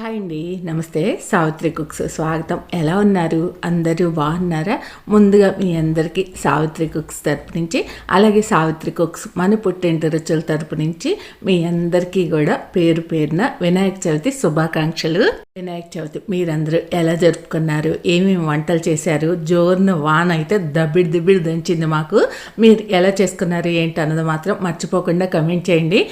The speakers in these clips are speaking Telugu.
హాయ్ అండి. నమస్తే. సావిత్రి కుక్స్ స్వాగతం. ఎలా ఉన్నారు? అందరూ బాగున్నారా? ముందుగా మీ అందరికీ సావిత్రి కుక్స్ తరపు నుంచి అలాగే సావిత్రి కుక్స్ మన పుట్టింటి రుచుల తరపు నుంచి మీ అందరికీ కూడా పేరు పేరున వినాయక చవితి శుభాకాంక్షలు. వినాయక చవితి మీరందరూ ఎలా జరుపుకున్నారు? ఏమేమి వంటలు చేశారు? జోరున వాన అయితే దబ్బిడి దిబ్బిడి దంచింది మాకు. మీరు ఎలా చేసుకున్నారు ఏంటి అన్నది మాత్రం మర్చిపోకుండా కమెంట్ చేయండి.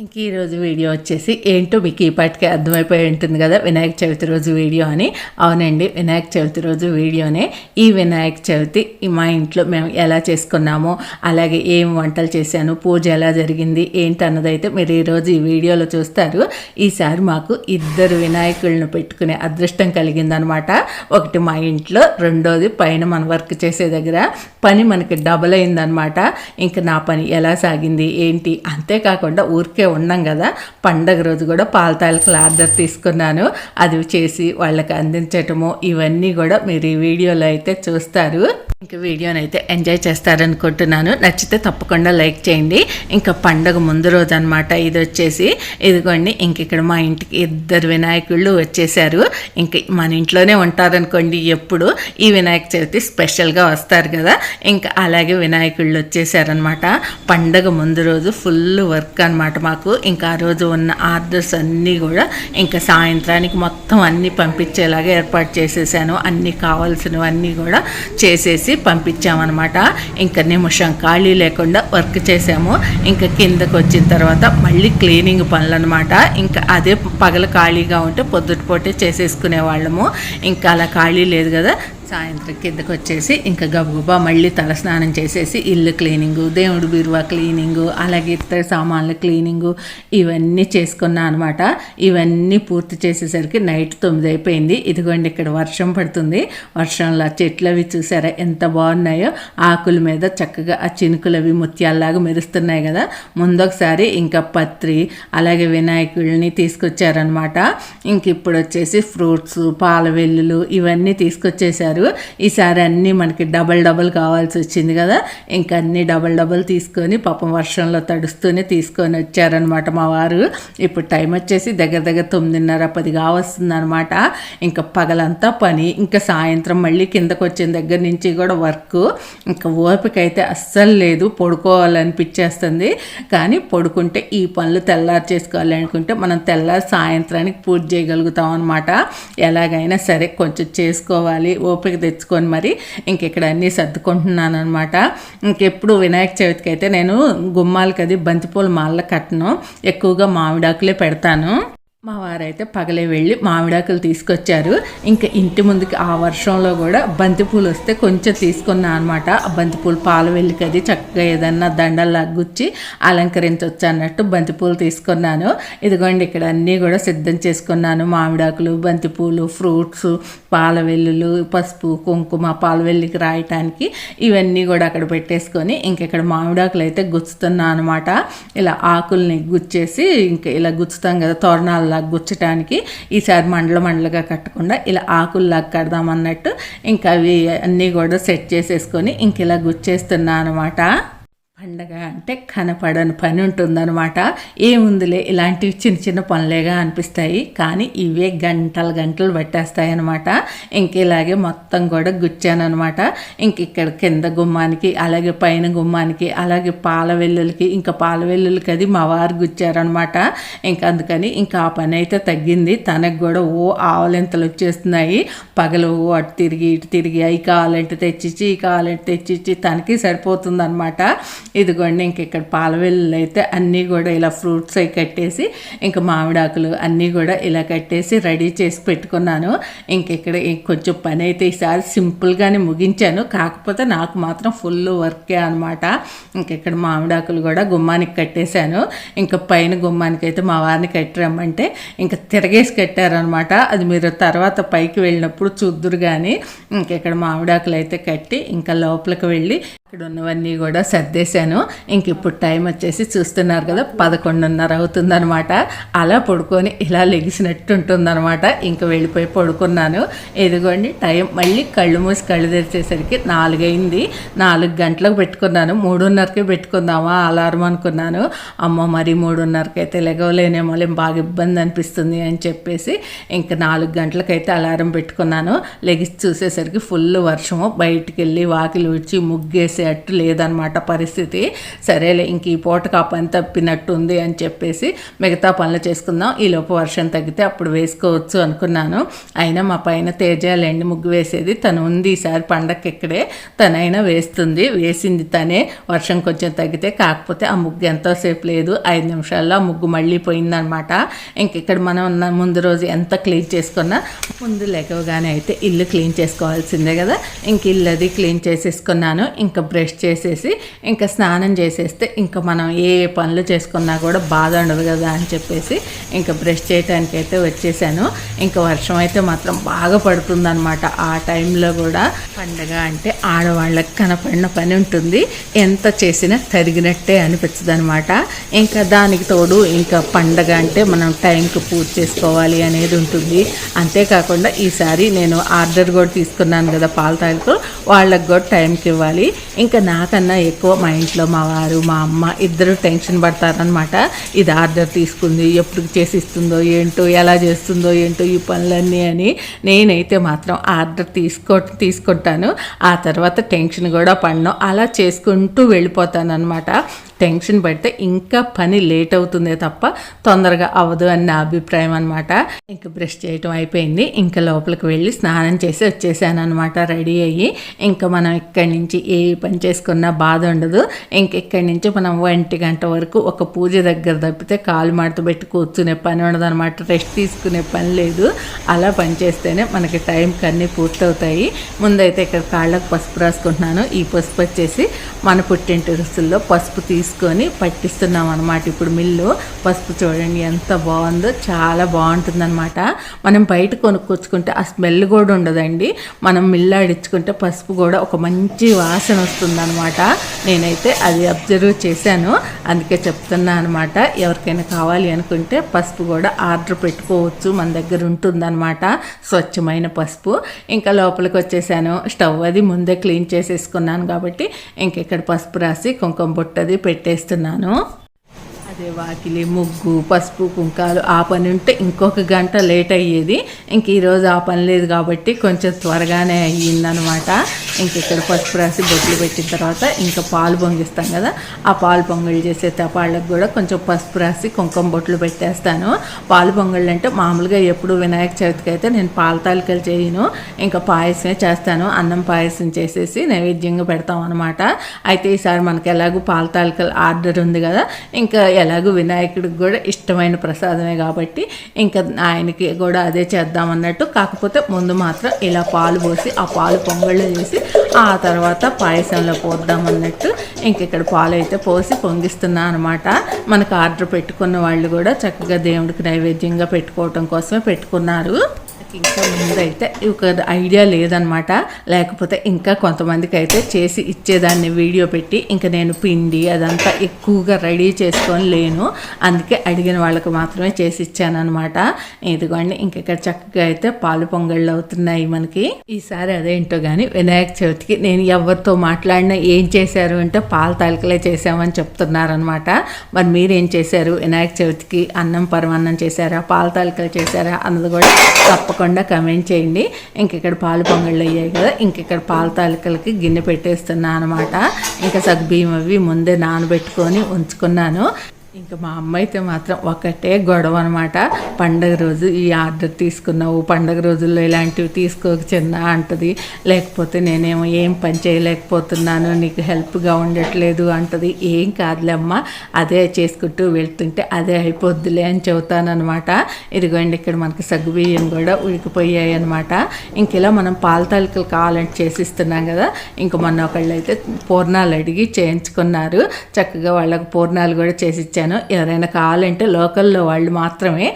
ఇంక ఈరోజు వీడియో వచ్చేసి ఏంటో మీకు ఈ అర్థమైపోయి ఉంటుంది కదా వినాయక చవితి రోజు వీడియో అని. అవునండి వినాయక చవితి రోజు వీడియోనే ఈ వినాయక చవితి మా ఇంట్లో మేము ఎలా చేసుకున్నామో అలాగే ఏం వంటలు చేశాను పూజ ఎలా జరిగింది ఏంటి అన్నదైతే మీరు ఈరోజు ఈ వీడియోలో చూస్తారు. ఈసారి మాకు ఇద్దరు వినాయకులను పెట్టుకునే అదృష్టం కలిగిందనమాట. ఒకటి మా ఇంట్లో రెండోది పైన మన వర్క్ చేసే దగ్గర. పని మనకి డబుల్ అయిందనమాట. ఇంకా నా పని ఎలా సాగింది ఏంటి? అంతేకాకుండా ఊరికే ఉన్నాం కదా. పండగ రోజు కూడా పాలతాలకుల ఆర్డర్ తీసుకున్నాను. అది చేసి వాళ్ళకి అందించటము ఇవన్నీ కూడా మీరు ఈ వీడియోలో అయితే చూస్తారు. ఇంకా వీడియోని అయితే ఎంజాయ్ చేస్తారనుకుంటున్నాను. నచ్చితే తప్పకుండా లైక్ చేయండి. ఇంకా పండగ ముందు రోజు అనమాట ఇది వచ్చేసి. ఇదిగోండి ఇంక ఇక్కడ మా ఇంటికి ఇద్దరు వినాయకుళ్ళు వచ్చేసారు. ఇంక మన ఇంట్లోనే ఉంటారనుకోండి ఎప్పుడు. ఈ వినాయక చవితి స్పెషల్గా వస్తారు కదా. ఇంకా అలాగే వినాయకుళ్ళు వచ్చేసారనమాట పండగ ముందు రోజు ఫుల్ వర్క్ అనమాట మాకు ఇంకా ఆ రోజు ఉన్న ఆర్డర్స్ అన్నీ కూడా ఇంకా సాయంత్రానికి మొత్తం అన్నీ పంపించేలాగా ఏర్పాటు చేసేసాను. అన్నీ కావాల్సినవన్నీ కూడా చేసేసి పంపించామన్నమాట. ఇంకా నిమిషం ఖాళీ లేకుండా వర్క్ చేసాము. ఇంకా కిందకు వచ్చిన తర్వాత మళ్ళీ క్లీనింగ్ పనులు అనమాట ఇంకా అదే పగల ఖాళీగా ఉంటే పొద్దుటిపోటే చేసేసుకునే వాళ్ళము ఇంకా అలా ఖాళీ లేదు కదా. సాయంత్రం కిందకు వచ్చేసి ఇంకా గబగబా మళ్ళీ తలస్నానం చేసేసి ఇల్లు క్లీనింగు దేవుడు బీరువా క్లీనింగు అలాగే ఇతర సామాన్లు క్లీనింగు ఇవన్నీ చేసుకున్నా అనమాట ఇవన్నీ పూర్తి చేసేసరికి నైట్ తొమ్మిది అయిపోయింది. ఇదిగోండి ఇక్కడ వర్షం పడుతుంది. వర్షంలో చెట్లు అవి చూసారా ఎంత బాగున్నాయో. ఆకుల మీద చక్కగా ఆ చినుకులు అవి ముత్యాల్లాగా మెరుస్తున్నాయి కదా. ముందొకసారి ఇంకా పత్రి అలాగే వినాయకుడిని తీసుకొచ్చారనమాట ఇంక ఇప్పుడు వచ్చేసి ఫ్రూట్స్ పాల వెల్లులు ఇవన్నీ తీసుకొచ్చేసారు ఈసారి అన్నీ మనకి డబల్ డబల్ కావాల్సి వచ్చింది కదా. ఇంకా అన్నీ డబల్ డబల్ తీసుకొని పాపం వర్షంలో తడుస్తూనే తీసుకొని వచ్చారనమాట మా వారు. ఇప్పుడు టైం వచ్చేసి దగ్గర దగ్గర తొమ్మిదిన్నర పది కావస్తుందనమాట ఇంకా పగలంతా పని ఇంకా సాయంత్రం మళ్ళీ కిందకు వచ్చిన దగ్గర నుంచి కూడా వర్క్. ఇంకా ఓపిక అయితే అస్సలు లేదు పడుకోవాలనిపించేస్తుంది. కానీ పడుకుంటే ఈ పనులు తెల్లారు చేసుకోవాలి అనుకుంటే మనం తెల్లారి సాయంత్రానికి పూజ చేయగలుగుతాం అనమాట ఎలాగైనా సరే కొంచెం చేసుకోవాలి ఓపిక తెచ్చుకొని మరి ఇంక ఇక్కడ అన్నీ సర్దుకుంటున్నాను అనమాట ఇంకెప్పుడు వినాయక చవితికి అయితే నేను గుమ్మాలకి అది బంతిపూల మాల కట్టను. ఎక్కువగా మామిడాకులే పెడతాను. మా వారైతే పగలే వెళ్ళి మామిడాకులు తీసుకొచ్చారు. ఇంకా ఇంటి ముందుకి ఆ వర్షంలో కూడా బంతిపూలు వస్తే కొంచెం తీసుకున్నా అనమాట ఆ బంతిపూలు పాలు వెళ్ళికి అది చక్కగా ఏదన్నా దండల్లా గుచ్చి అలంకరించవచ్చు అన్నట్టు బంతిపూలు తీసుకున్నాను. ఇదిగోండి ఇక్కడ అన్నీ కూడా సిద్ధం చేసుకున్నాను. మామిడాకులు బంతిపూలు ఫ్రూట్స్ పాల వెల్లులు పసుపు కుంకుమ పాల వెల్లికి రాయటానికి ఇవన్నీ కూడా అక్కడ పెట్టేసుకొని ఇంక ఇక్కడ మామిడాకులు అయితే గుచ్చుతున్నా అనమాట ఇలా ఆకుల్ని గుచ్చేసి ఇంకా ఇలా గుచ్చుతాం కదా తోరణాల అలా గుచ్చటానికి ఈసారి మండల మండలుగా కట్టకుండా ఇలా ఆకుల్లాగా కడదాం అన్నట్టు ఇంకా అవి అన్నీ కూడా సెట్ చేసేసుకొని ఇంక ఇలా గుచ్చేస్తున్నా అనమాట. పండగ అంటే కనపడని పని ఉంటుందన్నమాట. ఏముందిలే ఇలాంటివి చిన్న చిన్న పనులేగా అనిపిస్తాయి. కానీ ఇవే గంటలు గంటలు పట్టేస్తాయి అనమాట ఇంక ఇలాగే మొత్తం కూడా గుచ్చానమాట ఇంక ఇక్కడ కింద గుమ్మానికి అలాగే పైన గుమ్మానికి అలాగే పాల వెల్లులకి ఇంకా పాల వెల్లులకి అది మా వారు గుచ్చారనమాట ఇంకా అందుకని ఇంకా ఆ పని అయితే తగ్గింది. తనకు కూడా ఓ ఆవలింతలు వచ్చేస్తున్నాయి. పగలు అటు తిరిగి ఇటు తిరిగి అవి కావాలంటే తెచ్చిచ్చి ఈ కావాలంటే తెచ్చిచ్చి తనకి సరిపోతుంది అనమాట ఇదిగోండి ఇంక ఇక్కడ పాల అయితే అన్నీ కూడా ఇలా ఫ్రూట్స్ అవి కట్టేసి ఇంకా మామిడాకులు అన్నీ కూడా ఇలా కట్టేసి రెడీ చేసి పెట్టుకున్నాను. ఇంక ఇక్కడ కొంచెం పని అయితే ఈసారి సింపుల్గానే ముగించాను. కాకపోతే నాకు మాత్రం ఫుల్ వర్కే అనమాట ఇంక ఇక్కడ మామిడాకులు కూడా గుమ్మానికి కట్టేశాను. ఇంకా పైన గుమ్మానికి అయితే మా వారిని కట్టిరమ్మంటే ఇంకా తిరగేసి కట్టారనమాట అది మీరు తర్వాత పైకి వెళ్ళినప్పుడు చూద్దురు కానీ ఇంక ఇక్కడ మామిడాకులు అయితే కట్టి ఇంకా లోపలికి వెళ్ళి ఇక్కడ ఉన్నవన్నీ కూడా సర్దేశాను. ఇంక ఇప్పుడు టైం వచ్చేసి చూస్తున్నారు కదా పదకొండున్నర అవుతుందనమాట అలా పడుకొని ఇలా లెగిసినట్టు ఉంటుందన్నమాట ఇంక వెళ్ళిపోయి పడుకున్నాను. ఎదుగోండి టైం మళ్ళీ కళ్ళు మూసి కళ్ళు తెరిచేసరికి నాలుగైంది. నాలుగు గంటలకు పెట్టుకున్నాను. మూడున్నరకే పెట్టుకుందామా అలారం అనుకున్నాను. అమ్మ మరి మూడున్నరకి అయితే లెగవలేనేమో బాగా ఇబ్బంది అనిపిస్తుంది అని చెప్పేసి ఇంక నాలుగు గంటలకైతే అలారం పెట్టుకున్నాను. లెగిసి చూసేసరికి ఫుల్ వర్షము. బయటికి వెళ్ళి వాకిలి విడిచి ముగ్గేసి చేసేటట్టు లేదనమాట పరిస్థితి. సరేలే ఇంక ఈ పూటకు ఆ పని తప్పినట్టు ఉంది అని చెప్పేసి మిగతా పనులు చేసుకుందాం. ఈ లోపు వర్షం తగ్గితే అప్పుడు వేసుకోవచ్చు అనుకున్నాను. అయినా మా పైన తేజాలండి ముగ్గు వేసేది. తను ఉంది ఈసారి పండగకి ఇక్కడే. తనైనా వేస్తుంది. వేసింది తనే. వర్షం కొంచెం తగ్గితే కాకపోతే ఆ ముగ్గు ఎంతోసేపు లేదు. ఐదు నిమిషాల్లో ఆ ముగ్గు మళ్ళీ పోయిందనమాట. ఇంక ఇక్కడ మనం ముందు రోజు ఎంత క్లీన్ చేసుకున్నా ముందు లేకగానే అయితే ఇల్లు క్లీన్ చేసుకోవాల్సిందే కదా. ఇంక ఇల్లు అది క్లీన్ చేసేసుకున్నాను. ఇంకా బ్రష్ చేసేసి ఇంకా స్నానం చేసేస్తే ఇంకా మనం ఏ పనులు చేసుకున్నా కూడా బాధ ఉండదు కదా అని చెప్పేసి ఇంకా బ్రష్ చేయడానికి అయితే వచ్చేసాను. ఇంకా వర్షం అయితే మాత్రం బాగా పడుతుందనమాట ఆ టైంలో కూడా పండగ అంటే ఆడవాళ్ళకి కనపడిన పని ఉంటుంది. ఎంత చేసినా తరిగినట్టే అనిపించదు అనమాట ఇంకా దానికి తోడు ఇంకా పండగ అంటే మనం టైంకి పూజ చేసుకోవాలి అనేది ఉంటుంది. అంతేకాకుండా ఈసారి నేను ఆర్డర్ కూడా తీసుకున్నాను కదా పాల తాగుతూ వాళ్ళకి కూడా టైంకి ఇవ్వాలి. ఇంకా నాకన్నా ఎక్కువ మా ఇంట్లో మా వారు మా అమ్మ ఇద్దరు టెన్షన్ పడతారనమాట ఇది ఆర్డర్ తీసుకుంది ఎప్పుడు చేసి ఇస్తుందో ఏంటో ఎలా చేస్తుందో ఏంటో ఈ పనులన్నీ అని నేనైతే మాత్రం ఆర్డర్ తీసుకో తీసుకుంటాను. ఆ తర్వాత టెన్షన్ కూడా పడను. అలా చేసుకుంటూ వెళ్ళిపోతాను అనమాట టెన్షన్ పడితే ఇంకా పని లేట్ అవుతుందే తప్ప తొందరగా అవ్వదు అని నా అభిప్రాయం అనమాట ఇంకా బ్రష్ చేయటం అయిపోయింది. ఇంకా లోపలికి వెళ్ళి స్నానం చేసి వచ్చేసాను అనమాట రెడీ అయ్యి. ఇంకా మనం ఇక్కడి నుంచి ఏ పని చేసుకున్నా బాధ ఉండదు. ఇంకెక్కడి నుంచి మనం ఒంటి గంట వరకు ఒక పూజ దగ్గర తప్పితే కాలు మాడత పెట్టి కూర్చునే పని ఉండదు అనమాట రెస్ట్ తీసుకునే పని లేదు. అలా పని చేస్తేనే మనకి టైంకి అన్నీ పూర్తవుతాయి. ముందైతే ఇక్కడ కాళ్ళకు పసుపు రాసుకుంటున్నాను. ఈ పసుపు వచ్చేసి మన పుట్టింటి రుసుల్లో పసుపు తీసుకొని పట్టిస్తున్నాం అనమాట ఇప్పుడు మిల్లు పసుపు చూడండి ఎంత బాగుందో చాలా బాగుంటుందన్నమాట. మనం బయట కొనుక్కొచ్చుకుంటే ఆ స్మెల్ కూడా ఉండదండి. మనం మిల్లు ఆడించుకుంటే పసుపు కూడా ఒక మంచి వాసన వస్తుందన్నమాట. నేనైతే అది అబ్జర్వ్ చేశాను. అందుకే చెప్తున్నా అనమాట ఎవరికైనా కావాలి అనుకుంటే పసుపు కూడా ఆర్డర్ పెట్టుకోవచ్చు. మన దగ్గర ఉంటుందన్నమాట. స్వచ్ఛమైన పసుపు. ఇంకా లోపలికి వచ్చేసాను. స్టవ్ అది ముందే క్లీన్ చేసేసుకున్నాను కాబట్టి ఇంక ఇక్కడ పసుపు రాసి కుంకుమ బుట్టది పెట్టేస్తున్నాను. అదే వాకిలి ముగ్గు పసుపు కుంకాలు ఆ పని ఉంటే ఇంకొక గంట లేట్ అయ్యేది. ఇంక ఈరోజు ఆ పని లేదు కాబట్టి కొంచెం త్వరగానే అయ్యిందనమాట. ఇంక ఇక్కడ పసుపు రాసి బొట్లు పెట్టిన తర్వాత ఇంకా పాలు పొంగిస్తాం కదా ఆ పాలు పొంగళ్ళు చేసే తపాళ్ళకు కూడా కొంచెం పసుపు రాసి కుంకుమ బొట్లు పెట్టేస్తాను. పాలు పొంగళ్ళు అంటే మామూలుగా ఎప్పుడు వినాయక చవితికి అయితే నేను పాల తాలికలు చేయను. ఇంకా పాయసమే చేస్తాను. అన్నం పాయసం చేసేసి నైవేద్యంగా పెడతాం అనమాట. అయితే ఈసారి మనకి ఎలాగో పాల తాలికలు ఆర్డర్ ఉంది కదా ఇంకా ఎలాగో వినాయకుడికి కూడా ఇష్టమైన ప్రసాదమే కాబట్టి ఇంకా ఆయనకి కూడా అదే చేద్దామన్నట్టు కాకపోతే ముందు మాత్రం ఇలా పాలు పోసి ఆ పాలు పొంగళ్ళు చేసి ఆ తర్వాత పాయసంలో పోద్దామన్నట్టు ఇంక ఇక్కడ పాలు అయితే పోసి పొంగిస్తున్నా అనమాట మనకు ఆర్డర్ పెట్టుకున్న వాళ్ళు కూడా చక్కగా దేవుడికి నైవేద్యంగా పెట్టుకోవటం కోసమే పెట్టుకున్నారు. ఇంకా ముందైతే ఒక ఐడియా లేదనమాట లేకపోతే ఇంకా కొంతమందికి అయితే చేసి ఇచ్చేదాన్ని వీడియో పెట్టి ఇంకా నేను పిండి అదంతా ఎక్కువగా రెడీ చేసుకొని లేను. అందుకే అడిగిన వాళ్ళకి మాత్రమే చేసి ఇచ్చానమాట ఇదిగోండి ఇంకెక్కడ చక్కగా అయితే పాలు పొంగళ్ళు అవుతున్నాయి మనకి. ఈసారి అదేంటో కానీ వినాయక చవితికి నేను ఎవరితో మాట్లాడినా ఏం చేశారు అంటే పాల తాలికలే చేసామని చెప్తున్నారనమాట మరి మీరేం చేశారు? వినాయక చవితికి అన్నం పరమాన్నం చేశారా? పాల తాలికలు చేశారా? అన్నది కూడా తప్పకుండా తప్పకుండా కమెంట్ చేయండి. ఇంక ఇక్కడ పాలు పొంగళ్ళు అయ్యాయి కదా ఇంక ఇక్కడ పాల తాలికలకి గిన్నె పెట్టేస్తున్నా అనమాట ఇంకా సగ్బియ్యం అవి ముందే నానబెట్టుకొని ఉంచుకున్నాను. ఇంకా మా అమ్మ అయితే మాత్రం ఒకటే గొడవ అనమాట పండగ రోజు ఈ ఆర్డర్ తీసుకున్నావు పండగ రోజుల్లో ఇలాంటివి తీసుకోక చిన్న అంటది. లేకపోతే నేనేమో ఏం పని చేయలేకపోతున్నాను నీకు హెల్ప్గా ఉండట్లేదు అంటది. ఏం కాదులే అమ్మ అదే చేసుకుంటూ వెళ్తుంటే అదే అయిపోద్దిలే అని చెబుతానమాట ఇదిగోండి ఇక్కడ మనకి సగ్గుబియ్యం కూడా ఉడికిపోయాయి అనమాట ఇంక ఇలా మనం పాల తాలికలు కావాలంటే చేసిస్తున్నాం కదా. ఇంక మొన్న ఒకళ్ళు అయితే పూర్ణాలు అడిగి చేయించుకున్నారు. చక్కగా వాళ్ళకి పూర్ణాలు కూడా చేసి ఇచ్చాను. పెట్టేశాను ఎవరైనా కావాలంటే లోకల్లో వాళ్ళు మాత్రమే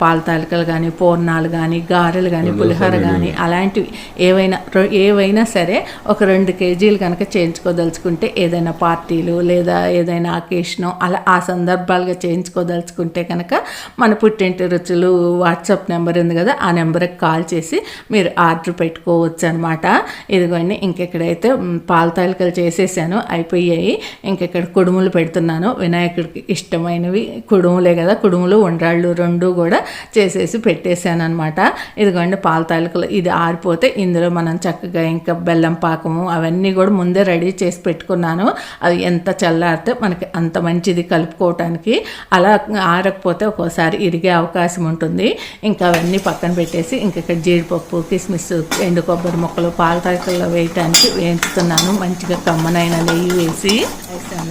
పాల తాలికలు కానీ పూర్ణాలు కానీ గారెలు కానీ పులిహోర కానీ అలాంటివి ఏవైనా ఏవైనా సరే ఒక రెండు కేజీలు కనుక చేయించుకోదలుచుకుంటే ఏదైనా పార్టీలు లేదా ఏదైనా అకేషను అలా ఆ సందర్భాలుగా చేయించుకోదలుచుకుంటే కనుక మన పుట్టింటి రుచులు వాట్సాప్ నెంబర్ ఉంది కదా ఆ నెంబర్కి కాల్ చేసి మీరు ఆర్డర్ పెట్టుకోవచ్చు అనమాట ఇదిగోండి ఇంకెక్కడైతే పాల తాలికలు చేసేసాను అయిపోయాయి. ఇంకెక్కడ కుడుములు పెడుతున్నాను వినాయకుడికి ఇష్టమైనవి కుడుములే కదా కుడుములు ఉండ్రాళ్ళు రెండు కూడా చేసేసి పెట్టేశాను అనమాట ఇదిగోండి పాల తాలికలు ఇది ఆరిపోతే ఇందులో మనం చక్కగా ఇంకా బెల్లం పాకము అవన్నీ కూడా ముందే రెడీ చేసి పెట్టుకున్నాను. అవి ఎంత చల్లారితే మనకి అంత మంచిది కలుపుకోవటానికి. అలా ఆరకపోతే ఒక్కోసారి ఇరిగే అవకాశం ఉంటుంది. ఇంకా అవన్నీ పక్కన పెట్టేసి ఇంకా ఇక్కడ జీడిపప్పు కిస్మిస్ ఎండు కొబ్బరి ముక్కలు పాల తాలికల్లో వేయటానికి వేయించుతున్నాను. మంచిగా కమ్మనైన నెయ్యి వేసి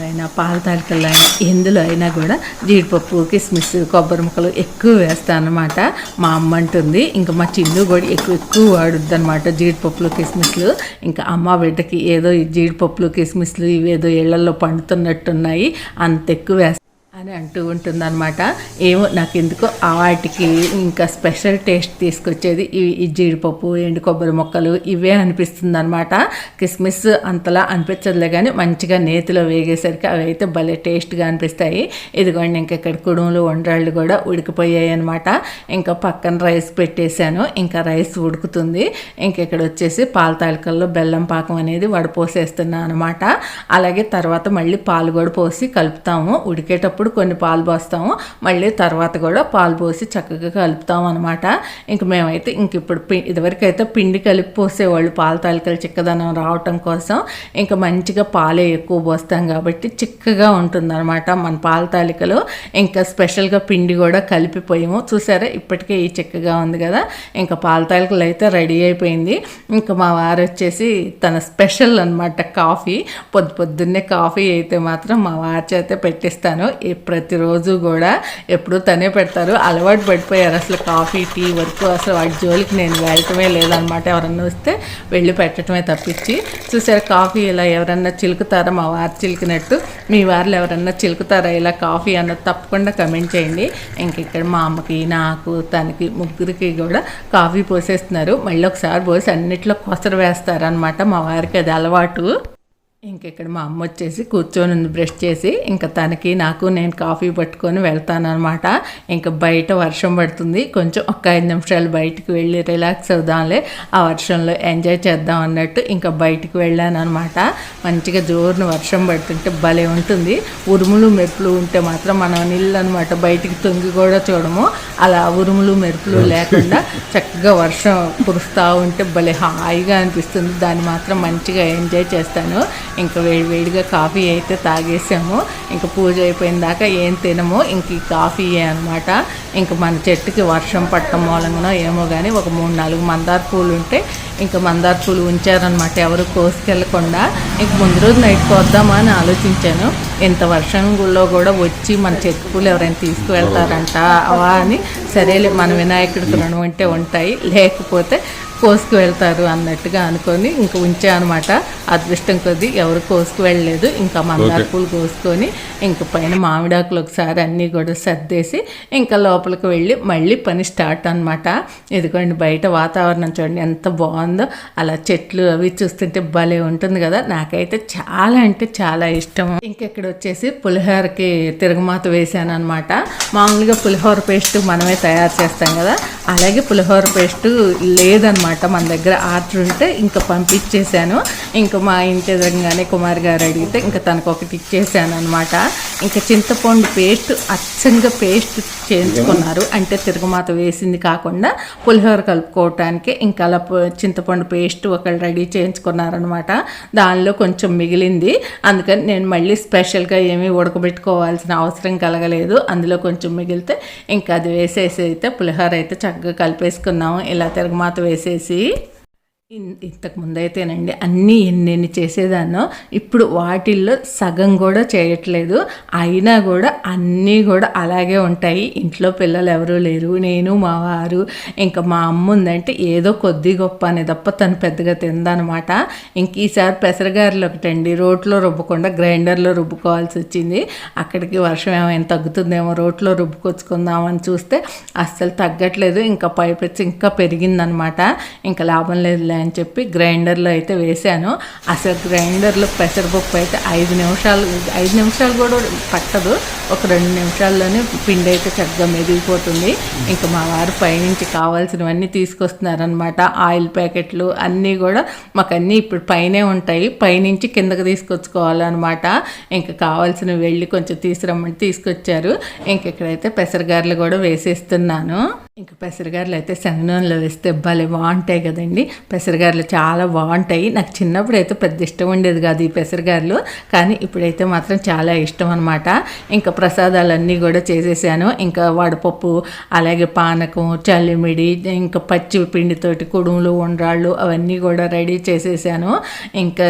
అయినా పాల తాలికల్లో అయినా ఎందులో అయినా కూడా జీడిపప్పు కిస్మిస్ కొబ్బరి ముక్కలు ఎక్కువ వేస్తాను అనమాట మా అమ్మ అంటుంది ఇంకా మా చిన్ను కూడా ఎక్కువ ఎక్కువ వాడుద్ది అనమాట జీడిపప్పులు కిస్మిస్లు. ఇంకా అమ్మ బిడ్డకి ఏదో జీడిపప్పులు కిస్మిస్లు ఇవేదో ఇళ్ళలో పండుతున్నట్టున్నాయి అంత ఎక్కువ వేస్తాను అని అంటూ ఉంటుందన్నమాట. ఏమో నాకు ఎందుకో ఆ వాటికి ఇంకా స్పెషల్ టేస్ట్ తీసుకొచ్చేది ఈ ఈ జీడిపప్పు ఎండు కొబ్బరి మొక్కలు ఇవే అనిపిస్తుంది అనమాట కిస్మిస్ అంతలా అనిపించదులే కానీ మంచిగా నేతిలో వేగేసరికి అవి అయితే భలే టేస్ట్గా అనిపిస్తాయి. ఇదిగోండి ఇంకా ఇక్కడ కుడుములు వండ్రాళ్ళు కూడా ఉడికిపోయాయి అనమాట ఇంకా పక్కన రైస్ పెట్టేశాను. ఇంకా రైస్ ఉడుకుతుంది. ఇంకా ఇక్కడ వచ్చేసి పాల తాలికల్లో బెల్లం పాకం అనేది వడపోసేస్తున్నాను అనమాట అలాగే తర్వాత మళ్ళీ పాలు కూడా పోసి కలుపుతాము. ఉడికేటప్పుడు కొన్ని పాలు పోస్తాము. మళ్ళీ తర్వాత కూడా పాలు పోసి చక్కగా కలుపుతాం అనమాట ఇంక మేమైతే ఇంక ఇప్పుడు పి ఇదివరకు అయితే పిండి కలిపి పోసేవాళ్ళు పాల తాలికలు చిక్కదనం రావటం కోసం ఇంకా మంచిగా పాలే ఎక్కువ పోస్తాం కాబట్టి చిక్కగా ఉంటుందన్నమాట మన పాల తాలికలు. ఇంకా స్పెషల్గా పిండి కూడా కలిపిపోయాము. చూసారా? ఇప్పటికే ఈ చిక్కగా ఉంది కదా? ఇంకా పాల తాలికలు అయితే రెడీ అయిపోయింది. ఇంకా మా వారు వచ్చేసి తన స్పెషల్ అనమాట కాఫీ. పొద్దు పొద్దున్నే కాఫీ అయితే మాత్రం మా వారి చేత పెట్టిస్తాను. ప్రతిరోజు కూడా ఎప్పుడు తనే పెడతారు. అలవాటు పడిపోయారు. అసలు కాఫీ టీ వరకు అసలు వాటి జోలికి నేను వెళ్ళటమే లేదనమాట ఎవరన్నా వస్తే వెళ్ళి పెట్టడమే తప్పించి. చూసారు కాఫీ ఇలా ఎవరన్నా చిలుకుతారా? మా వారు చిలికినట్టు. మీ వారిలో ఎవరన్నా చిలుకుతారా ఇలా కాఫీ అన్నది తప్పకుండా కమెంట్ చేయండి. ఇంక ఇక్కడ మా అమ్మకి నాకు తనకి ముగ్గురికి కూడా కాఫీ పోసేస్తున్నారు. మళ్ళీ ఒకసారి పోసి అన్నిట్లో కొసరు వేస్తారనమాట మా వారికి అది అలవాటు. ఇక్కడ మా అమ్మ వచ్చేసి కూర్చొని ఉంది బ్రష్ చేసి ఇంకా తనకి నాకు నేను కాఫీ పట్టుకొని వెళ్తానమాట ఇంకా బయట వర్షం పడుతుంది. కొంచెం ఒక ఐదు నిమిషాలు బయటికి వెళ్ళి రిలాక్స్ అవుదాంలే. ఆ వర్షంలో ఎంజాయ్ చేద్దాం అన్నట్టు ఇంకా బయటికి వెళ్ళాను అనమాట మంచిగా జోరున వర్షం పడుతుంటే భలే ఉంటుంది. ఉరుములు మెరుపులు ఉంటే మాత్రం మనం నీళ్ళు అనమాట బయటికి తొంగి కూడా చూడము. అలా ఉరుములు మెరుపులు లేకుండా చక్కగా వర్షం కురుస్తూ ఉంటే భలే హాయిగా అనిపిస్తుంది. దాన్ని మాత్రం మంచిగా ఎంజాయ్ చేస్తాను. ఇంకా వేడి వేడిగా కాఫీ అయితే తాగేసాము. ఇంకా పూజ అయిపోయిన దాకా ఏం తినము. ఇంక ఈ కాఫీయే అనమాట ఇంకా మన చెట్టుకి వర్షం పట్టడం మూలంగానో ఏమో కానీ ఒక మూడు నాలుగు మందార పూలు ఉంటే ఇంకా మందార పూలు ఉంచారనమాట ఎవరు కోసుకెళ్ళకుండా. ఇంక ముందు రోజు నైట్ కోద్దామా అని ఆలోచించాను. ఇంత వర్షంలో కూడా వచ్చి మన చెట్టు పూలు ఎవరైనా తీసుకువెళ్తారంట అవా అని సరేలే మన వినాయకుడికి రుణం అంటే ఉంటాయి. లేకపోతే కోసుకు వెళ్తారు అన్నట్టుగా అనుకొని ఇంక ఉంచా అనమాట అదృష్టం కొద్దీ ఎవరు కోసుకు వెళ్ళలేదు ఇంకా మందార పూలు కోసుకొని ఇంక పైన మామిడాకులు ఒకసారి అన్నీ కూడా సర్దేసి ఇంకా లోపలికి వెళ్ళి మళ్ళీ పని స్టార్ట్ అనమాట ఇదిగోండి బయట వాతావరణం చూడండి ఎంత బాగుందో. అలా చెట్లు అవి చూస్తుంటే భలే ఉంటుంది కదా. నాకైతే చాలా అంటే చాలా ఇష్టం. ఇంకెక్కడ వచ్చేసి పులిహోరకి తిరగమాత వేసాను అనమాట మామూలుగా పులిహోర పేస్ట్ మనమే తయారు చేస్తాం కదా. అలాగే పులిహోర పేస్ట్ లేదనమాట మన దగ్గర ఆర్డర్ ఉంటే ఇంకా పంపించేశాను. ఇంకా మా ఇంటి ఎదురంగానే కుమార్ గారు అడిగితే ఇంకా తనకు ఒకటి ఇచ్చేసాను అనమాట ఇంకా చింతపండు పేస్ట్ అచ్చంగా పేస్ట్ చేయించుకున్నారు. అంటే తిరుగుమాత వేసింది కాకుండా పులిహోర కలుపుకోవటానికి ఇంకా అలా చింతపండు పేస్ట్ ఒకళ్ళు రెడీ చేయించుకున్నారనమాట దానిలో కొంచెం మిగిలింది. అందుకని నేను మళ్ళీ స్పెషల్గా ఏమీ ఉడకబెట్టుకోవాల్సిన అవసరం కలగలేదు. అందులో కొంచెం మిగిలితే ఇంకా అది వేసేసి అయితే పులిహోర అయితే చక్కగా కలిపేసుకున్నాము ఇలా తిరగమాత వేసేసి ఇంతకు ముందైతేనండి అన్నీ ఎన్నెన్ని చేసేదాన్నో ఇప్పుడు వాటిల్లో సగం కూడా చేయట్లేదు. అయినా కూడా అన్నీ కూడా అలాగే ఉంటాయి. ఇంట్లో పిల్లలు ఎవరూ లేరు. నేను మా వారు ఇంకా మా అమ్మ ఉందంటే ఏదో కొద్ది గొప్ప అనే తప్ప తను పెద్దగా తిందనమాట. ఇంక ఈసారి పెసరగారులు ఒకటండి. రోట్లో రుబ్బకుండా గ్రైండర్లో రుబ్బుకోవాల్సి వచ్చింది. అక్కడికి వర్షం ఏమైనా తగ్గుతుందేమో రోట్లో రుబ్బుకొచ్చుకుందామని చూస్తే అస్సలు తగ్గట్లేదు. ఇంకా పైపెచ్చి ఇంకా పెరిగిందనమాట. ఇంకా లాభం లేదు అని చెప్పి గ్రైండర్లో అయితే వేసాను అసలు గ్రైండర్లో పెసరపప్పు అయితే ఐదు నిమిషాలు ఐదు నిమిషాలు కూడా పట్టదు. ఒక రెండు నిమిషాల్లోనే పిండి అయితే చక్కగా మెదిగిపోతుంది ఇంకా మా వారు పైనుంచి కావాల్సినవన్నీ తీసుకొస్తున్నారనమాట ఆయిల్ ప్యాకెట్లు అన్నీ కూడా మాకు అన్నీ ఇప్పుడు పైనే ఉంటాయి. పైనుంచి కిందకి తీసుకొచ్చుకోవాలన్నమాట. ఇంకా కావాల్సినవి వెళ్ళి కొంచెం తీసుకురమ్మని తీసుకొచ్చారు. ఇంక ఇక్కడైతే పెసరగారలు కూడా వేసేస్తున్నాను. ఇంకా పెసరగారలు అయితే శనగనూనెలో వేస్తే భలే బాగుంటాయి కదండి. పెసరగారలు చాలా బాగుంటాయి. నాకు చిన్నప్పుడు అయితే పెద్ద ఇష్టం ఉండేది కాదు ఈ పెసరగారలు కానీ ఇప్పుడైతే మాత్రం చాలా ఇష్టం అనమాట ఇంకా ప్రసాదాలన్నీ కూడా చేసేసాను. ఇంకా వడపప్పు అలాగే పానకం చల్లిమిడి ఇంకా పచ్చి పిండితోటి కుడుములు ఉండ్రాళ్ళు అవన్నీ కూడా రెడీ చేసేసాను. ఇంకా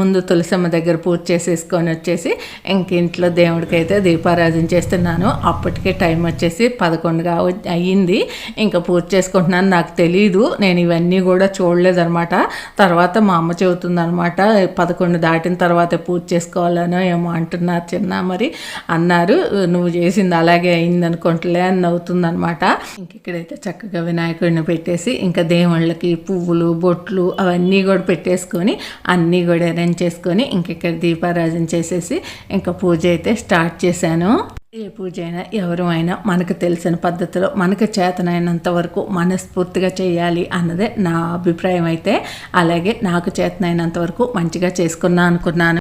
ముందు తులసమ్మ దగ్గర పూజ చేసేసుకొని వచ్చేసి ఇంక ఇంట్లో దేవుడికి అయితే దీపారాధన చేస్తున్నాను. అప్పటికే టైం వచ్చేసి పదకొండుగా అయ్యింది. అయ్యింది ఇంకా పూజ చేసుకుంటున్నాను. నాకు తెలియదు నేను ఇవన్నీ కూడా చూడలేదనమాట తర్వాత మా అమ్మ చెబుతుందనమాట పదకొండు దాటిన తర్వాత పూజ చేసుకోవాలనో ఏమో అంటున్నారు చిన్న మరి అన్నారు. నువ్వు చేసింది అలాగే అయింది అనుకుంటలే అని నవ్వుతుందనమాట ఇంక ఇక్కడైతే చక్కగా వినాయకుడిని పెట్టేసి ఇంకా దేవుళ్ళకి పువ్వులు బొట్లు అవన్నీ కూడా పెట్టేసుకొని అన్నీ కూడా అరేంజ్ చేసుకొని ఇంక ఇక్కడ దీపారాజన చేసేసి ఇంకా పూజ అయితే స్టార్ట్ చేశాను. ఏ పూజ అయినా ఎవరు అయినా మనకు తెలిసిన పద్ధతిలో మనకు చేతనైనంత వరకు మనస్ఫూర్తిగా చేయాలి అన్నదే నా అభిప్రాయం అయితే అలాగే నాకు చేతనైనంత వరకు మంచిగా చేసుకున్నా అనుకున్నాను.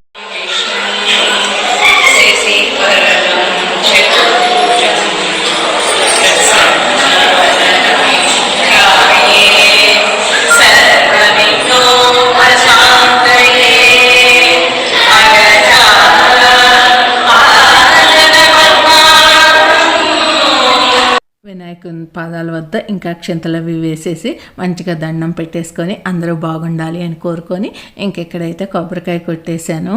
ఇంకా క్షింతలవి అవి వేసేసి మంచిగా దండం పెట్టేసుకొని అందరూ బాగుండాలి అని కోరుకొని ఇంకెక్కడైతే కొబ్బరికాయ కొట్టేశాను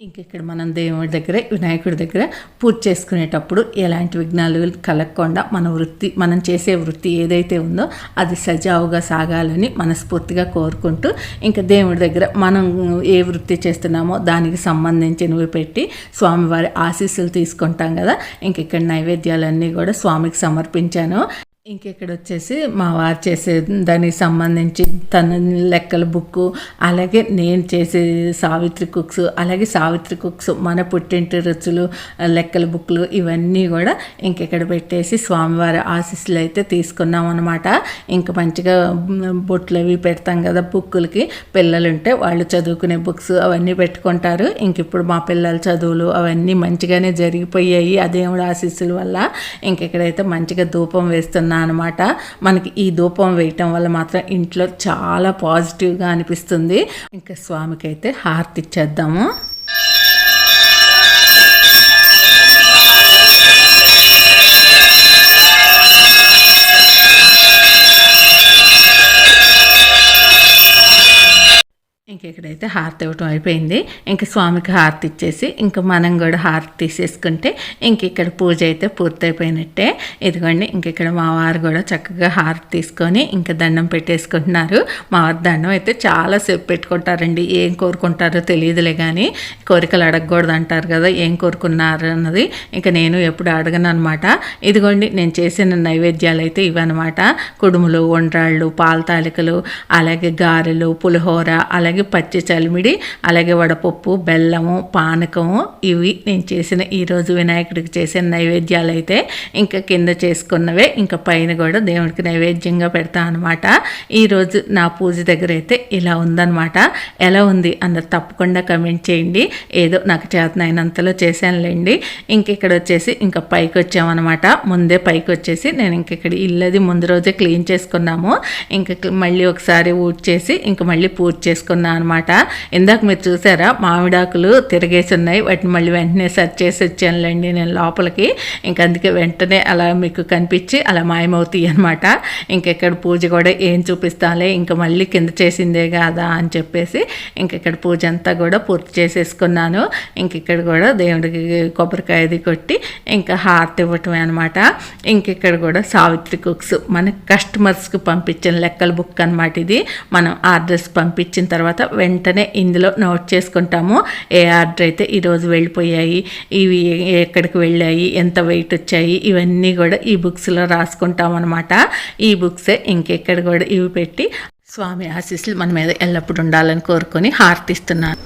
ఇంకెక్కడ మనం దేవుడి దగ్గర వినాయకుడి దగ్గర పూజ చేసుకునేటప్పుడు ఎలాంటి విఘ్నాలు కలగకుండా మన వృత్తి మనం చేసే వృత్తి ఏదైతే ఉందో అది సజావుగా సాగాలని మనస్ఫూర్తిగా కోరుకుంటూ ఇంకా దేవుడి దగ్గర మనం ఏ వృత్తి చేస్తున్నామో దానికి సంబంధించినవి పెట్టి స్వామివారి ఆశీస్సులు తీసుకుంటాం కదా. ఇంక ఇక్కడ నైవేద్యాలన్నీ కూడా స్వామికి సమర్పించాను. ఇంకెక్కడ వచ్చేసి మా వారు చేసే దానికి సంబంధించి తన లెక్కల బుక్ అలాగే నేను చేసే సావిత్రి కుక్స్ అలాగే సావిత్రి కుక్స్ మన పుట్టింటి రుచులు లెక్కల బుక్లు ఇవన్నీ కూడా ఇంకెక్కడ పెట్టేసి స్వామివారి ఆశీస్సులు అయితే తీసుకున్నాం అనమాట ఇంకా మంచిగా బొట్లు అవి పెడతాం కదా బుక్కులకి. పిల్లలు ఉంటే వాళ్ళు చదువుకునే బుక్స్ అవన్నీ పెట్టుకుంటారు. ఇంక ఇప్పుడు మా పిల్లల చదువులు అవన్నీ మంచిగానే జరిగిపోయాయి. ఆ ఆశీస్సుల వల్ల ఇంకెక్కడైతే మంచిగా ధూపం వేస్తున్నా అనమాట మనకి ఈ ధూపం వేయటం వల్ల మాత్రం ఇంట్లో చాలా పాజిటివ్గా అనిపిస్తుంది. ఇంకా స్వామికి అయితే హారతి ఇచ్చేద్దాము అయితే హారతి ఇవ్వటం అయిపోయింది. ఇంక స్వామికి హారతి ఇచ్చేసి ఇంకా మనం కూడా హారతి తీసేసుకుంటే ఇంక ఇక్కడ పూజ అయితే పూర్తయిపోయినట్టే. ఇదిగోండి ఇంక ఇక్కడ మా వారు కూడా చక్కగా హారతి తీసుకొని ఇంకా దండం పెట్టేసుకుంటున్నారు. మా వారి దండం అయితే చాలాసేపు పెట్టుకుంటారండి. ఏం కోరుకుంటారో తెలియదులే కానీ కోరికలు అడగకూడదు అంటారు కదా ఏం కోరుకున్నారు అన్నది ఇంకా నేను ఎప్పుడు అడగను అనమాట ఇదిగోండి నేను చేసిన నైవేద్యాలు అయితే ఇవన్నమాట. కుడుములు వండ్రాళ్ళు పాల తాలికలు అలాగే గారెలు పులిహోర అలాగే పచ్చి చలిమిడి అలాగే వడపప్పు బెల్లము పానకము ఇవి నేను చేసిన ఈరోజు వినాయకుడికి చేసిన నైవేద్యాలు అయితే ఇంకా కింద చేసుకున్నవే ఇంకా పైన కూడా దేవుడికి నైవేద్యంగా పెడతా అనమాట ఈరోజు నా పూజ దగ్గర అయితే ఇలా ఉందన్నమాట. ఎలా ఉంది అందరు తప్పకుండా కమెంట్ చేయండి. ఏదో నాకు చేతనైనంతలో చేశానులేండి. ఇంక ఇక్కడ వచ్చేసి ఇంకా పైకి వచ్చామన్నమాట. ముందే పైకి వచ్చేసి నేను ఇంక ఇక్కడ ఇల్లది ముందు రోజే క్లీన్ చేసుకున్నాము. ఇంక మళ్ళీ ఒకసారి ఊడ్ చేసి ఇంక మళ్ళీ పూజ చేసుకున్నాను అనమాట ఇందాక మీరు చూసారా మామిడాకులు తిరిగేసి ఉన్నాయి. వాటిని మళ్ళీ వెంటనే సెర్చ్ చేసి వచ్చానులేండి నేను లోపలికి. ఇంక అందుకే వెంటనే అలా మీకు కనిపించి అలా మాయమవుతాయి అనమాట ఇంకెక్కడ పూజ కూడా ఏం చూపిస్తాలే ఇంకా మళ్ళీ కింద చేసిందే కాదా అని చెప్పేసి ఇంకెక్కడ పూజ అంతా కూడా పూర్తి చేసేసుకున్నాను. ఇంక ఇక్కడ కూడా దేవుడికి కొబ్బరికాయది కొట్టి ఇంకా హార్ట్ ఇవ్వటమే అనమాట ఇంకెక్కడ కూడా సావిత్రి కుక్స్ మన కస్టమర్స్కి పంపించిన లెక్కల బుక్ అనమాట ఇది. మనం ఆర్డర్స్ పంపించిన తర్వాత వెంటనే ఇందులో నోట్ చేసుకుంటాము. ఏ ఆర్డర్ అయితే ఈరోజు వెళ్ళిపోయాయి. ఇవి ఎక్కడికి వెళ్ళాయి? ఎంత వెయిట్ వచ్చాయి? ఇవన్నీ కూడా ఈ బుక్స్లో రాసుకుంటాం అనమాట ఈ బుక్సే ఇంకెక్కడ కూడా ఇవి పెట్టి స్వామి ఆశీస్సులు మన మీద ఎల్లప్పుడు ఉండాలని కోరుకొని హార్తిస్తున్నాను.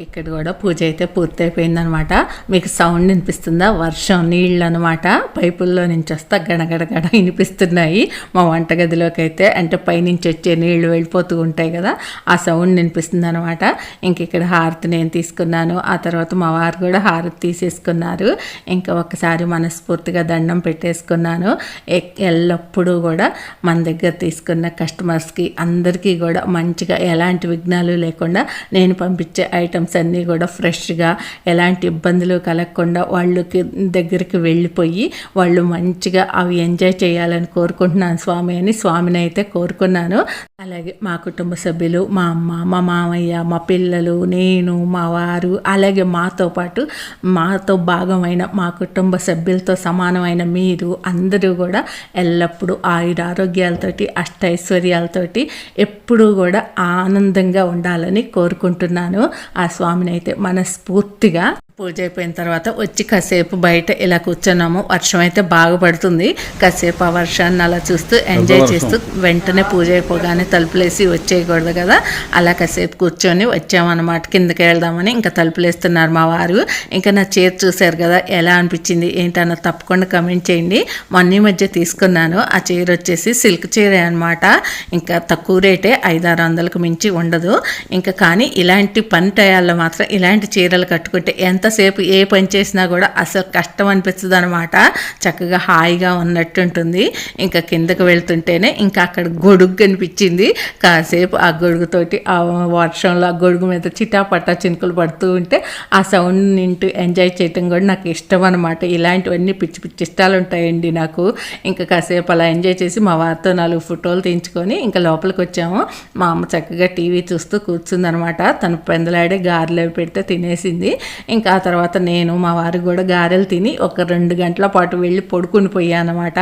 ఇక్కడ కూడా పూజ అయితే పూర్తయిపోయిందనమాట. మీకు సౌండ్ వినిపిస్తుందా? వర్షం నీళ్ళు అనమాట పైపుల్లో నుంచి వస్తా గడగడగడ వినిపిస్తున్నాయి. మా వంటగదిలోకి అయితే అంటే పైనుంచి వచ్చే నీళ్ళు వెళ్ళిపోతూ ఉంటాయి కదా ఆ సౌండ్ వినిపిస్తుంది అనమాట ఇంక ఇక్కడ హారతి నేను తీసుకున్నాను. ఆ తర్వాత మా వారు కూడా హారతి తీసేసుకున్నారు. ఇంకా ఒకసారి మనస్ఫూర్తిగా దండం పెట్టేసుకున్నాను. ఎ- ఎల్లప్పుడూ కూడా మన దగ్గర తీసుకున్న కస్టమర్స్కి అందరికీ కూడా మంచిగా ఎలాంటి విఘ్నాలు లేకుండా నేను పంపించే ఐటమ్స్ అన్నీ కూడా ఫ్రెష్గా ఎలాంటి ఇబ్బందులు కలగకుండా వాళ్ళకి దగ్గరికి వెళ్ళిపోయి వాళ్ళు మంచిగా అవి ఎంజాయ్ చేయాలని కోరుకుంటున్నాను స్వామి అని స్వామిని అయితే కోరుకున్నాను. అలాగే మా కుటుంబ సభ్యులు మా అమ్మ మా మామయ్య మా పిల్లలు నేను మా వారు అలాగే మాతో పాటు మాతో భాగమైన మా కుటుంబ సభ్యులతో సమానమైన మీరు అందరూ కూడా ఎల్లప్పుడూ ఆయుర ఆరోగ్యాలతోటి అష్టైశ్వర్యాలతోటి ఎప్పుడూ కూడా ఆనందంగా ఉండాలని కోరుకుంటున్నాను. ఆ స్వామిని అయితే మనస్ఫూర్తిగా పూజ అయిపోయిన తర్వాత వచ్చి కాసేపు బయట ఇలా కూర్చున్నాము. వర్షం అయితే బాగా పడుతుంది. కాసేపు ఆ వర్షాన్ని అలా చూస్తూ ఎంజాయ్ చేస్తూ వెంటనే పూజ అయిపోగానే తలుపులేసి వచ్చేయకూడదు కదా. అలా కాసేపు కూర్చొని వచ్చామన్నమాట. కిందకి వెళ్దామని ఇంకా తలుపులేస్తున్నారు మా వారు. ఇంకా నా చీర చూశారు కదా ఎలా అనిపించింది ఏంటన్న తప్పకుండా కమెంట్ చేయండి. మొన్న మధ్య తీసుకున్నాను. ఆ చీర వచ్చేసి సిల్క్ చీర అనమాట ఇంకా తక్కువ రేటే ఐదారు వందలకు మించి ఉండదు. ఇంకా కానీ ఇలాంటి పని టయాల్లో మాత్రం ఇలాంటి చీరలు కట్టుకుంటే ఎంతసేపు ఏ పని చేసినా కూడా అసలు కష్టం అనిపిస్తుంది అనమాట చక్కగా హాయిగా ఉన్నట్టుంటుంది. ఇంకా కిందకు వెళ్తుంటేనే ఇంకా అక్కడ గొడుగు కనిపించింది. కాసేపు ఆ గొడుగుతోటి ఆ వర్షంలో ఆ గొడుగు మీద చిటాపట్టా చినుకులు పడుతూ ఉంటే ఆ సౌండ్ నింటూ ఎంజాయ్ చేయటం కూడా నాకు ఇష్టం అనమాట ఇలాంటివన్నీ పిచ్చి పిచ్చి ఇష్టాలు ఉంటాయండి నాకు. ఇంకా కాసేపు అలా ఎంజాయ్ చేసి మా వారితో నాలుగు ఫోటోలు తీయించుకొని ఇంకా లోపలికి వచ్చాము. మా అమ్మ చక్కగా టీవీ చూస్తూ కూర్చుందనమాట తను పెందలాడే గారెలు పెడితే తినేసింది. ఇంకా ఆ తర్వాత నేను మా వారు కూడా గారెలు తిని ఒక రెండు గంటల పాటు వెళ్ళి పడుకుని పోయానమాట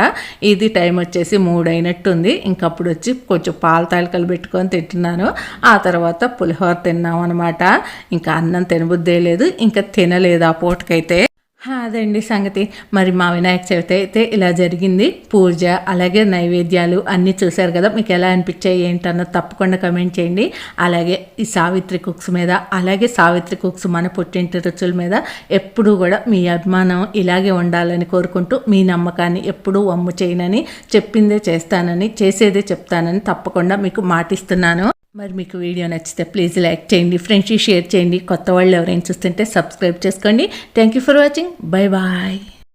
ఇది టైం వచ్చేసి మూడు అయినట్టుంది ఇంకప్పుడు వచ్చి కొంచెం పాల తాలికలు పెట్టుకొని తింటున్నాను. ఆ తర్వాత పులిహోర తిన్నాం అనమాట ఇంకా అన్నం తినబుద్దే లేదు. ఇంకా తినలేదు ఆ పూటకైతే. అదండి సంగతి. మరి మా వినాయక చవితి అయితే ఇలా జరిగింది. పూజ అలాగే నైవేద్యాలు అన్నీ చూశారు కదా మీకు ఎలా అనిపించాయి ఏంటన్నది తప్పకుండా కమెంట్ చేయండి. అలాగే ఈ సావిత్రి కుక్స్ మీద అలాగే సావిత్రి కుక్స్ మన పుట్టింటి రుచుల మీద ఎప్పుడూ కూడా మీ అభిమానం ఇలాగే ఉండాలని కోరుకుంటూ మీ నమ్మకాన్ని ఎప్పుడూ వమ్ము చేయనని చెప్పిందే చేస్తానని చేసేదే చెప్తానని తప్పకుండా మీకు మాటిస్తున్నాను. మరి మీకు వీడియో నచ్చితే ప్లీజ్ లైక్ చేయండి ఫ్రెండ్స్కి షేర్ చేయండి కొత్త వాళ్ళు ఎవరైనా చూస్తుంటే సబ్స్క్రైబ్ చేసుకోండి. Thank you for watching bye bye